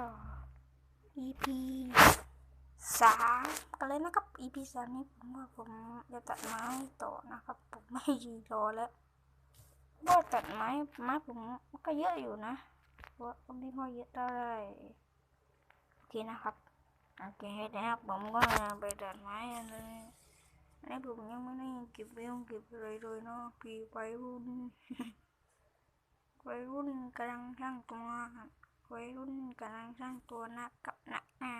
ต่อ EP สามกันเลยนะครับ EP สามนี้ผมว่าผมจะตัดไม้ต่อนะครับ ผมไม่ยืนรอแล้วว่าตัดไม้ไม้ผมก็เยอะอยู่นะว่าก็ไม่ค่อยเยอะเท่าไหร่โอเคนะครับโอเคนะครับผมก็ไปตัดไม้อันนี้อันนี้ผมยังไม่ได้เก็บเรื่องเก็บอะไรเลยเนาะปีไปรุ่นวัยรุ่นกำลังสร้างตัว วัยรุ่นกำลังสร้างตัวนักกับนักน้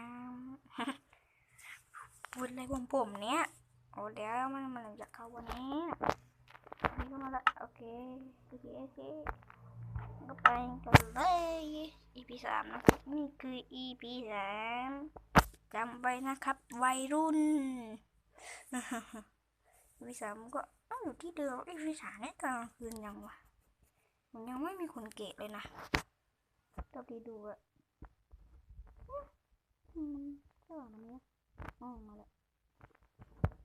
ำพูดอะไรผมผมเนี้ยโอ้เดี๋ยวมันมันจะเข้าวันนี้นี่ก็มาละโอเคโอเคโอเคก็ไปกันเลย EP สามนะครับนี่คือ EP สามจำไว้นะครับ วัยรุ่น EP สามก็ต้องอยู่ที่เดิม EP สามนี่กลางคืนยังวะมันยังไม่มีคนเกะเลยนะ ต้องไปดูอะอืมก็หลังนี้อ๋อมาแล้ว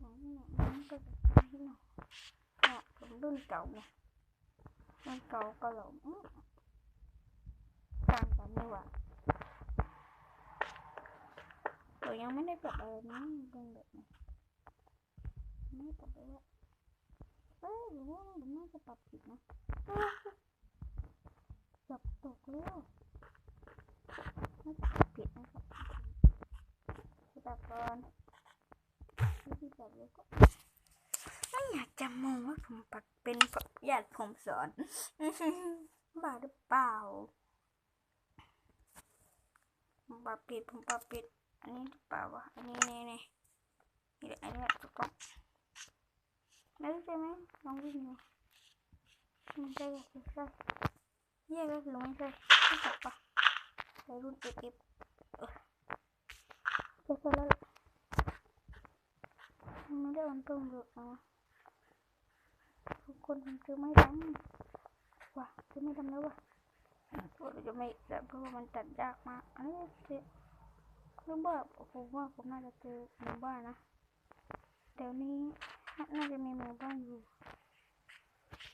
อ๋อเนี่ยมันก็จะที่หน่อยเนี่ยผมรุ่นเก่าไงรุ่นเก่าก็หลงอื้อตามกันดีกว่าตัวยังไม่ได้ปรับอะไรนะเป็นแบบนี้ไม่ปรับเลยว่าเอ้ยหรือว่าผมน่าจะปรับผิดนะเอ้ยจับตกแล้ว ไม่ปิดนะครับจับก่อนวิธีจับเลยก็ไม่อยากจะมองว่าผมปักเป็นแบบญาติผมสอนบ้าหรือเปล่าผมปรับปิดผมปรับปิด อันนี้หรือเปล่าวะอันนี้นี่นี่นี่อันนี้ถูกต้องแล้วใช่ไหมลองวิ่งดูมันใช่หรือใช่เนี่ก็คือไม่ใช่ไม่จับปะ ใช้รุ่นเอฟเอฟเออจะใช่แล้วไม่ได้วันตรงหรอกนะทุกคนมันคือไม่ดังว่ะคือไม่ทำแล้วว่ะพวกเราจะไม่แต่เพราะว่ามันตัดยากมากอันนี้เจ๊คือว่าผมว่าผมน่าจะเจอหมู่บ้านนะเดี๋ยวนี้น่าจะมีหมู่บ้านอยู่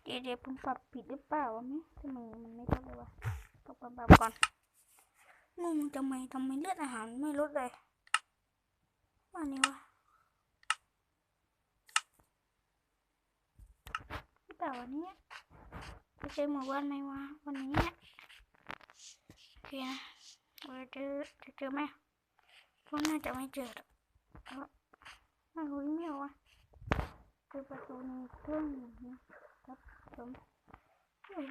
เดี๋ยวเดี๋ยวผมปรับผิดหรือเปล่าวะมิทำไมมันไม่ลดเลยวะต้องปรับปรับก่อน งงทำไมทำไมเลือดอาหารไม่ลดเลยว่านี่วะหรือเปล่าวันนี้จะเจอหมู่บ้านไหมวะวันนี้เนี่ยโอเคนะเราจะเจอจะเจอไหมก็น่าจะไม่เจอหรอกเอ้าไม่รู้ไม่เอาวะเจอประตูนี้เครื่องหนึ่งนะครับผม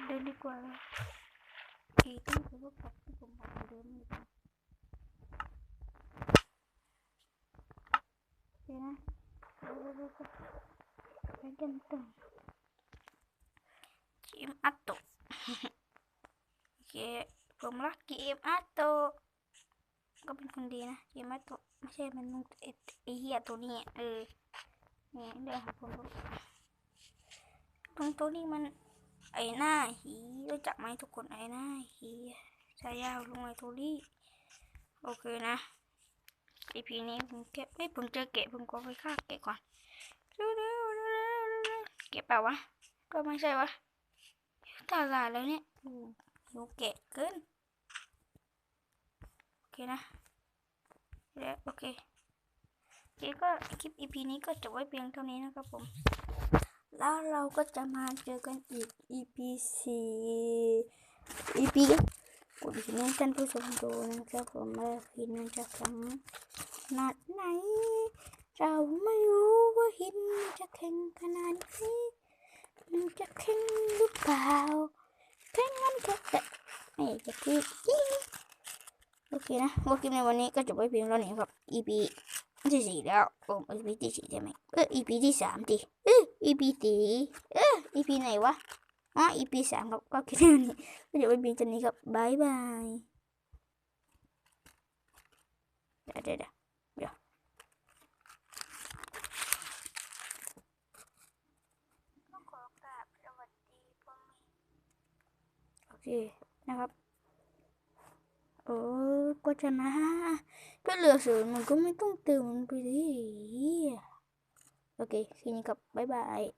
เดินดีกว่าเลย อีต้องคือว่าปรับที่ผมบอกเดิมนี่นะโอเคนะเดี๋ ไอ้หน้าผมดูตรงตัวนี้มันไอ้หน้าหีรู้จักไหมทุกคนไอ้หน้าหีชายาวลงไอ้ตัวนี้โอเคนะอีพีนี้ผมเก็บไม่ผมเจอเกะผมก็ไปฆ่าเกะก่อนเร็วเร็วเร็วเร็วเก็บเปล่าวะก็ไม่ใช่วะตาลายแล้วเนี่ยโอ้โหเกะเกินโอเคนะเดี๋ยวโอเคโอเคก็คลิป EP นี้ก็จบไว้เพียงเท่านี้นะครับผม แล้วเราก็จะมาเจอกันอีก EP 4 EP กดนี้ท่านผู้ชมดูนะครับผมว่าหินมันจะแข็งขนาดไหน เราไม่รู้ว่าหินจะแข็งขนาดนี้มันจะแข็งหรือเปล่าแข็งมันแข็แต่ไม่จะพูดโอเคนะว่าคลิปในวันนี้ก็จบไว้เพียงเท่านี้ครับ EP ที่สี่แล้วโอ้ EP ที่สี่ใช่ไหมเออ EP ที่สามดิเออ EP สีเออ EP ไหนวะอ๋อ EP สามครับก็คิดว่นี้ก็เดี๋ยวไปบินจันนี้ครับบายบายเดี๋ยวเดี๋ยวเดี๋ยวเดี๋ยวโอเคนะครับเออก็จะนะถ้าเหลือศูนย์มันก็ไม่ต้องเติมมันไปดิ Oke, okay, sini kap. Bye bye.